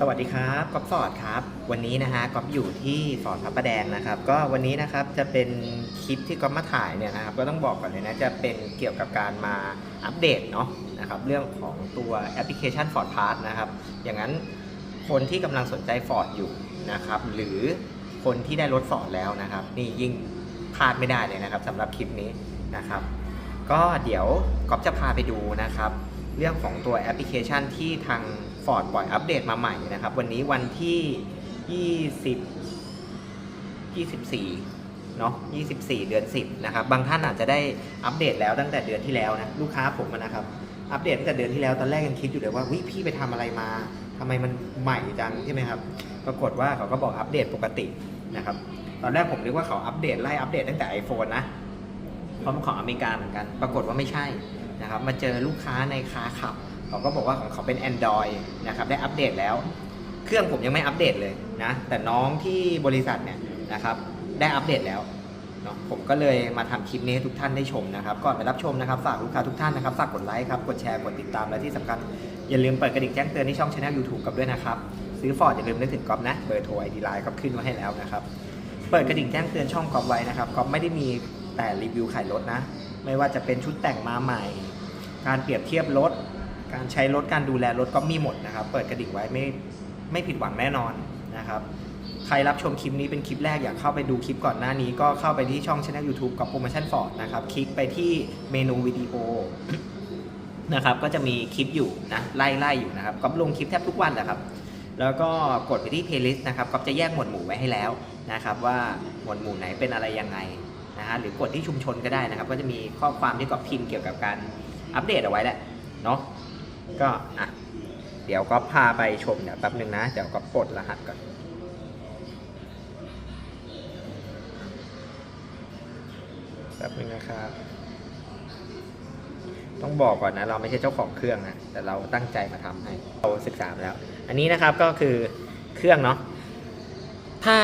สวัสดีครับก๊อฟฟอร์ดครับ วันนี้นะฮะก๊อฟอยู่ที่ฟอร์ดพระประแดงนะครับ ก็วันนี้นะครับจะเป็นคลิปที่ก๊อฟมาถ่ายเนี่ยนะครับ ก็ต้องบอกก่อนเลยนะจะเป็นเกี่ยวกับการมาอัปเดตเนาะนะครับเรื่องของตัวแอปพลิเคชัน Ford Pass นะครับ อย่างนั้นคนที่กำลังสนใจ Ford อยู่นะครับ หรือคนที่ได้รถ Ford แล้วนะครับ นี่ยิ่งพลาดไม่ได้เลยนะครับสำหรับคลิปนี้นะครับ ก็เดี๋ยวก๊อฟจะพาไปดูนะครับ เรื่องของตัวแอปพลิเคชันที่ทาง Ford ปล่อยอัปเดตมาใหม่นะครับ วันนี้วันที่ 20 24เนาะ24 เดือน 10 นะครับ บางท่านอาจจะได้อัปเดตแล้วตั้งแต่เดือนที่แล้วนะ ลูกค้าผมนะครับ อัปเดตตั้งแต่เดือนที่แล้ว ตอนแรกยังคิดอยู่เลยว่าวิพี่ไปทำอะไรมาทำไมมันใหม่จังใช่ไหมครับ ปรากฏว่าเขาก็บอกอัปเดตปกตินะครับ ตอนแรกผมนึกว่าเขาอัปเดตไล่อัปเดตตั้งแต่ iPhone นะเพราะมันของอเมริกาเหมือนกัน ปรากฏว่าไม่ใช่นะครับ มาเจอลูกค้าในคาขับ เขาก็บอกว่าของเขาเป็น Android นะครับได้อัปเดตแล้ว เครื่องผมยังไม่อัปเดตเลยนะแต่น้องที่บริษัทเนี่ยนะครับได้อัปเดตแล้วเนาะผมก็เลยมาทำคลิปนี้ให้ทุกท่านได้ชมนะครับก่อนไปรับชมนะครับฝากลูกค้าทุกท่านนะครับฝากกดไลค์ครับกดแชร์กดติดตามและที่สำคัญอย่าลืมเปิดกระดิ่งแจ้งเตือนที่ช่องช anel YouTube กับด้วยนะครับซื้อฟอร์ดอย่าลืมนึกถึงก๊อฟนะเบอร์โทรไอดีไลน์ก็ขึ้นไว้ให้แล้วนะครับเปิดกระดิ่งแจ้งเตือนช่องก๊อฟไว้นะครับก๊อฟไม่ได้มีแต่รีวิวขายรถนะ ไม่ว่าจะเป็นชุดแต่งมาใหม่ การเปรียบเทียบรถ การใช้รถการดูแลรถก็มีหมดนะครับ เปิดกระดิ่งไว้ไม่ไม่ผิดหวังแน่นอนนะครับ ใครรับชมคลิปนี้เป็นคลิปแรกอยากเข้าไปดูคลิปก่อนหน้านี้ ก็เข้าไปที่ช่องช anel YouTube กับโปรโมชั่นฟอร์ดนะครับ คลิกไปที่เมนูวิดีโอนะครับ ก็จะมีคลิปอยู่นะไล่ไล่อยู่นะครับก็ลงคลิปแทบทุกวันแหละครับ แล้วก็กดไปที่ playlist นะครับก็จะแยกหมวดหมู่ไว้ให้แล้วนะครับ ว่าหมวดหมู่ไหนเป็นอะไรยังไงนะฮะหรือกดที่ชุมชนก็ได้นะครับ ก็จะมีข้อความที่ก็พิมพ์เกี่ยวกับการอัปเดตเอาไว้แหละเนาะ ก็อะเดี๋ยวก็พาไปชมเดี๋ยวแป๊บนึงนะ เดี๋ยวก็ปลดรหัสก่อนแป๊บนึงนะครับ ต้องบอกก่อนนะ เราไม่ใช่เจ้าของเครื่องนะแต่เราตั้งใจมาทำให้เราศึกษามาแล้ว อันนี้นะครับก็คือเครื่องเนาะถ้า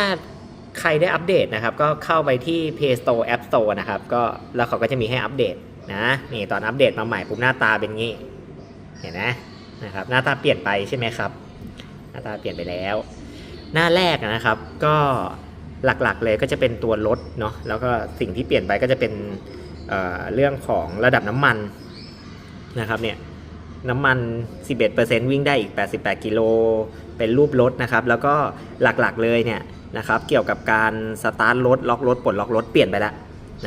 ใครได้อัปเดตนะครับ ก็เข้าไปที่ Play Store App Store นะครับ ก็แล้วเขาก็จะมีให้อัปเดตนะ นี่ตอนอัปเดตมาใหม่ปุ๊บหน้าตาเป็นงี้ เห็นไหมนะครับหน้าตาเปลี่ยนไปใช่ไหมครับ หน้าตาเปลี่ยนไปแล้ว หน้าแรกนะครับก็หลักๆเลยก็จะเป็นตัวรถเนาะแล้วก็สิ่งที่เปลี่ยนไปก็จะเป็นเเรื่องของระดับน้ำมันนะครับเนี่ยน้ำมัน 11%วิ่งได้อีก 88 กิโล เป็นรูปรถนะครับ แล้วก็หลักๆเลยเนี่ยนะครับ เกี่ยวกับการสตาร์ทรถ ล็อกรถ ปลดล็อกรถ เปลี่ยนไปแล้ว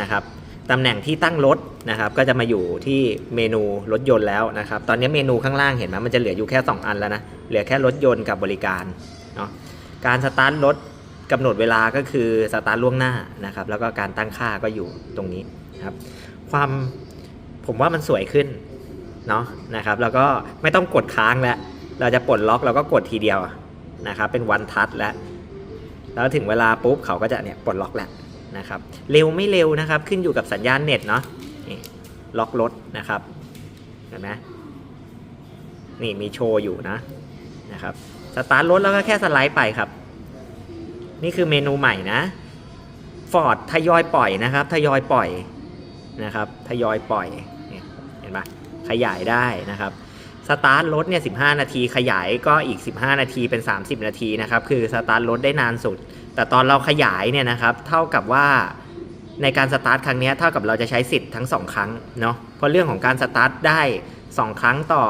นะครับ ตำแหน่งที่ตั้งรถนะครับ ก็จะมาอยู่ที่เมนูรถยนต์แล้วนะครับ ตอนนี้เมนูข้างล่างเห็นไหมมันจะเหลืออยู่แค่ 2 อันแล้วนะ เหลือแค่รถยนต์กับบริการเนาะ การสตาร์ทรถกำหนดเวลาก็คือสตาร์ทล่วงหน้านะครับ แล้วก็การตั้งค่าก็อยู่ตรงนี้ครับ ความผมว่ามันสวยขึ้นเนาะนะครับ แล้วก็ไม่ต้องกดค้างแล้ว เราจะปลดล็อกเราก็กดทีเดียวนะครับ เป็นวันทัชแล้ว แล้วถึงเวลาปุ๊บเขาก็จะเนี่ยปลดล็อกแล้ว นะครับ เร็วไม่เร็วนะครับ ขึ้นอยู่กับสัญญาณเน็ตเนาะนี่ล็อกรถนะครับ เห็นไหมนี่มีโชว์อยู่นะนะครับ สตาร์ทรถแล้วก็แค่สไลด์ไปครับ นี่คือเมนูใหม่นะฟอร์ดทยอยปล่อยนะครับ ทยอยปล่อยนะครับ ทยอยปล่อยเนี่ยเห็นปะขยายได้นะครับสตาร์ทรถเนี่ย 15 นาทีขยายก็อีก 15 นาทีเป็น 30 นาทีนะครับ คือสตาร์ทรถได้นานสุด แต่ตอนเราขยายเนี่ยนะครับเท่ากับว่าในการสตาร์ทครั้งนี้เท่ากับเราจะใช้สิทธิ์ทั้ง 2 ครั้งเนาะเพราะเรื่องของการสตาร์ทได้ 2 ครั้งต่อ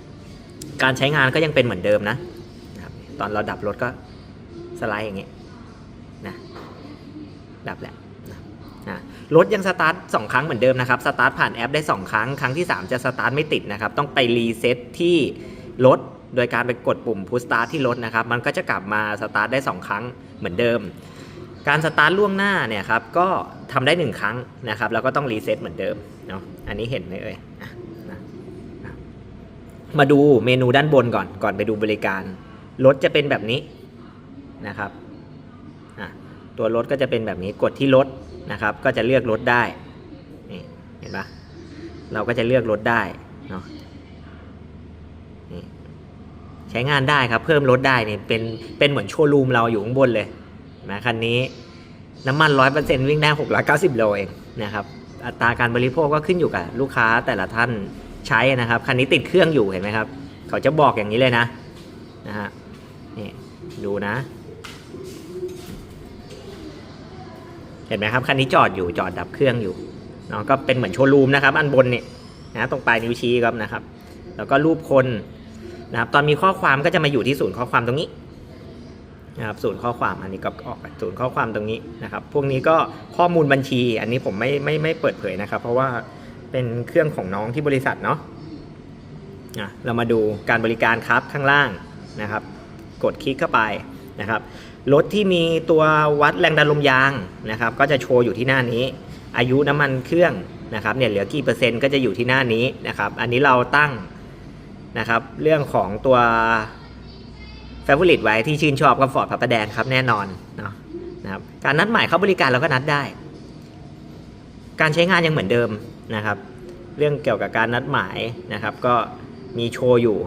1 การใช้งานก็ยังเป็นเหมือนเดิมนะตอนเราดับรถก็สไลด์อย่างเงี้ยนะดับแหละอะรถยังสตาร์ทสองครั้งเหมือนเดิมนะครับสตาร์ทผ่านแอปได้ 2 ครั้ง ครั้งที่ 3 จะสตาร์ทไม่ติดนะครับ ต้องไปรีเซ็ตที่รถ โดยการไปกดปุ่มพุ s สตาร์ทที่รถนะครับ มันก็จะกลับมาสตาร์ทได้ 2 ครั้งเหมือนเดิม การสตาร์ทล่วงหน้าเนี่ยครับก็ทำได้ 1 ครั้งนะครับ แล้วก็ต้องรีเซ็ตเหมือนเดิมเนาะอันนี้เห็นไหมเอ่ยมาดูเมนูด้านบนก่อนก่อนไปดูบริการ รถจะเป็นแบบนี้นะครับตัวรถก็จะเป็นแบบนี้กดที่รถนะครับ ก็จะเลือกรถได้นี่เห็นปะเราก็จะเลือกรถได้เนาะ ใช้งานได้ครับ เพิ่มรถได้เนี่ยเป็นเป็นเหมือนโชว์รูมเราอยู่ข้างบนเลยนะคันนี้น้ำมันร้อยเปอร์เซ็นวิ่งได้หกร้อยเก้าสิบโลเองนะครับ อัตราการบริโภคก็ขึ้นอยู่กับลูกค้าแต่ละท่านใช้นะครับ คันนี้ติดเครื่องอยู่เห็นไหมครับ เขาจะบอกอย่างนี้เลยนะนะฮะนี่ดูนะ เห็นไหมครับ คันนี้จอดอยู่จอดดับเครื่องอยู่เนาะก็เป็นเหมือนโชว์รูมนะครับ อันบนเนี่ยนะตรงปลายนิ้วชี้ครับนะครับ แล้วก็รูปคน นะครับตอนมีข้อความก็จะมาอยู่ที่ศูนย์ข้อความตรงนี้นะครับศูนย์ข้อความอันนี้ก็ออกศูนย์ข้อความตรงนี้นะครับ พวกนี้ก็ข้อมูลบัญชี อันนี้ผมไม่ไม่ไม่เปิดเผยนะครับ เพราะว่าเป็นเครื่องของน้องที่บริษัทเนาะอะเรามาดูการบริการครับข้างล่างนะครับ กดคลิกเข้าไปนะครับรถที่มีตัววัดแรงดันลมยางนะครับ ก็จะโชว์อยู่ที่หน้านี้ อายุน้ำมันเครื่องนะครับเนี่ยเหลือกี่เปอร์เซ็นต์ก็จะอยู่ที่หน้านี้นะครับ อันนี้เราตั้ง นะครับ เรื่องของตัว f a v o r i t e ไว้ที่ชื่นชอบก็ฟอร์ดพระประแดงครับแน่นอนเนาะนะครับการนัดหมายเข้าบริการเราก็นัดได้ การใช้งานยังเหมือนเดิมนะครับ เรื่องเกี่ยวกับการนัดหมายนะครับ ก็มีโชว์อยู่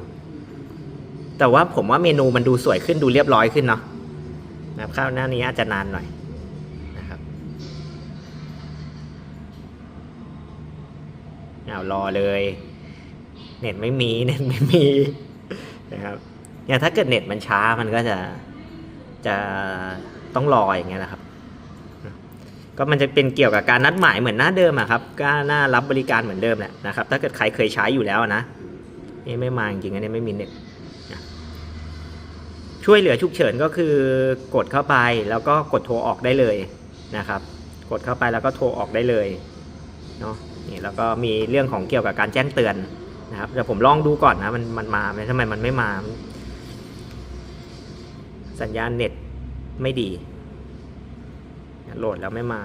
แต่ว่าผมว่าเมนูมันดูสวยขึ้นดูเรียบร้อยขึ้นเนาะนะครับข้าวหน้านี้อาจจะนานหน่อยนะครับเอารอเลย เน็ตไม่มีเน็ตไม่มีนะครับเนี่ยถ้าเกิดเน็ตมันช้ามันก็จะจะต้องรออย่างเงี้ยนะครับ ก็มันจะเป็นเกี่ยวกับการนัดหมายเหมือนหน้าเดิมอะครับก็หน้ารับบริการเหมือนเดิมแหละนะครับ ถ้าเกิดใครเคยใช้อยู่แล้วนะนี่ไม่มาจริงๆอันนี้ไม่มีเน็ตช่วยเหลือฉุกเฉินก็คือกดเข้าไปแล้วก็กดโทรออกได้เลยนะครับ กดเข้าไปแล้วก็โทรออกได้เลยเนาะนี่แล้วก็มีเรื่องของเกี่ยวกับการแจ้งเตือน นะครับเดี๋ยวผมลองดูก่อนนะ มันมันมาไหมทำไมมันไม่มา สัญญาณเน็ตไม่ดี โหลดแล้วไม่มา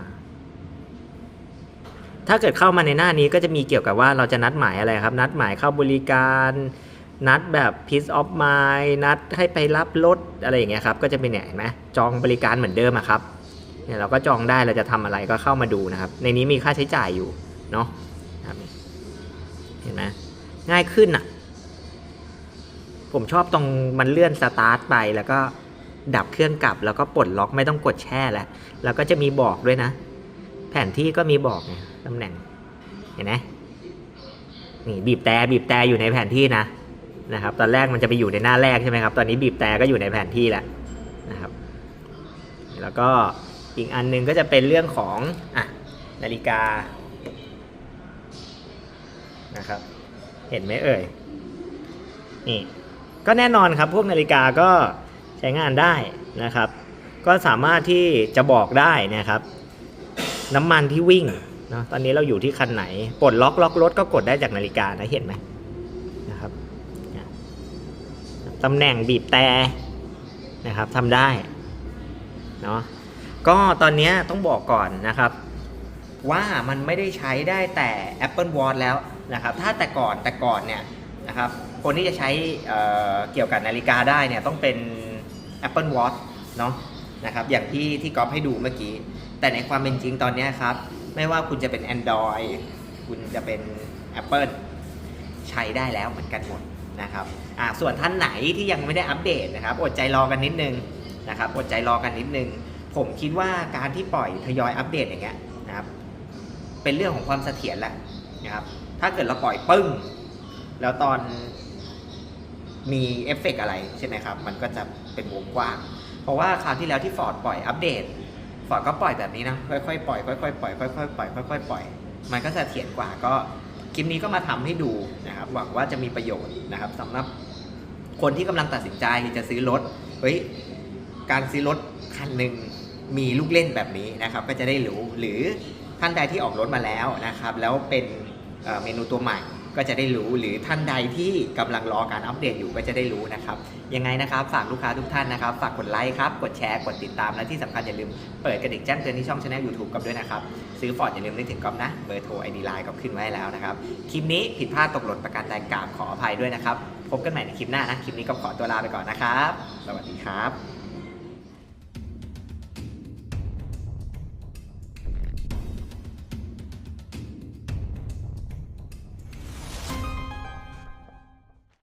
ถ้าเกิดเข้ามาในหน้านี้ก็จะมีเกี่ยวกับว่าเราจะนัดหมายอะไรครับ นัดหมายเข้าบริการ นัดแบบ piece of mind นัดให้ไปรับรถอะไรอย่างเงี้ยครับ ก็จะเป็นเนี่ยเห็นไหมจองบริการเหมือนเดิมอะครับเนี่ยเราก็จองได้เราจะทำอะไรก็เข้ามาดูนะครับ ในนี้มีค่าใช้จ่ายอยู่เนาะเห็นไหม ง่ายขึ้นอะ ผมชอบตรงมันเลื่อนสตาร์ทไปแล้วก็ดับเครื่องกลับ แล้วก็ปลดล็อกไม่ต้องกดแช่แล้ว แล้วก็จะมีบอกด้วยนะ แผนที่ก็มีบอกเนี่ยตำแหน่ง เห็นไหมนี่บีบแต่บีบแต่อยู่ในแผนที่นะนะครับ ตอนแรกมันจะไปอยู่ในหน้าแรกใช่ไหมครับ ตอนนี้บีบแต่ก็อยู่ในแผนที่แล้วนะครับ แล้วก็อีกอันหนึงก็จะเป็นเรื่องของอะนาฬิกานะครับ เห็นไหมเอ่ย นี่ ก็แน่นอนครับ พวกนาฬิกาก็ใช้งานได้นะครับ ก็สามารถที่จะบอกได้นะครับ น้ำมันที่วิ่งเนาะตอนนี้เราอยู่ที่คันไหน ปลดล็อกล็อกรถก็กดได้จากนาฬิกานะเห็นไหมนะครับตำแหน่งบีบแต่นะครับทำได้เนาะก็ตอนนี้ต้องบอกก่อนนะครับ ว่ามันไม่ได้ใช้ได้แต่ Apple Watch แล้ว นะครับถ้าแต่ก่อนแต่ก่อนเนี่ยนะครับคนที่จะใช้เเกี่ยวกับนาฬิกาได้เนี่ยต้องเป็น Apple Watch เนาะนะครับอย่างที่ที่ก๊อฟให้ดูเมื่อกี้ แต่ในความเป็นจริงตอนนี้ครับ ไม่ว่าคุณจะเป็น Android คุณจะเป็น Apple ใช้ได้แล้วเหมือนกันหมดนะครับอ่าส่วนท่านไหนที่ยังไม่ได้อัปเดตนะครับ อดใจรอกันนิดนึงนะครับอดใจรอกันนิดนึง ผมคิดว่าการที่ปล่อยทยอยอัปเดตอย่างเงี้ยนะครับเป็นเรื่องของความเสถียรแหละนะครับ ถ้าเกิดเราปล่อยปึ้ง แล้วตอนมีเอฟเฟกต์อะไรใช่ไหมครับ มันก็จะเป็นวงกว้าง เพราะว่าคราวที่แล้วที่ฟอร์ดปล่อยอัปเดตฟอร์ดก็ปล่อยแบบนี้นะ ค่อยๆปล่อยค่อยๆปล่อยค่อยๆปล่อยค่อยๆปล่อย มันก็จะเถียรกว่าก็คลิปนี้ก็มาทำให้ดูนะครับ หวังว่าจะมีประโยชน์นะครับสำหรับคนที่กำลังตัดสินใจจะซื้อรถ เฮ้ย การซื้อรถคันหนึ่งมีลูกเล่นแบบนี้นะครับ ก็จะได้รู้ หรือท่านใดที่ออกรถมาแล้วนะครับ แล้วเป็น เมนูตัวใหม่ก็จะได้รู้หรือท่านใดที่กำลังรอการอัปเดตอยู่ก็จะได้รู้นะครับ ยังไงนะครับ ฝากลูกค้าทุกท่านนะครับ ฝากกดไลค์ครับ กดแชร์ กดติดตาม และที่สำคัญอย่าลืมเปิดกระดิ่งแจ้งเตือนที่ช่องช anel YouTube กับด้วยนะครับ ซื้อฟอร์ดอย่าลืมนึกถึงก๊อฟนะ เบอร์โทรไอดีไลน์ก็ขึ้นไว้แล้วนะครับ คลิปนี้ผิดพลาดตกหล่นประการใดกราบขออภัยด้วยนะครับ พบกันใหม่ในคลิปหน้านะ คลิปนี้ก็ขอตัวลาไปก่อนนะครับ สวัสดีครับ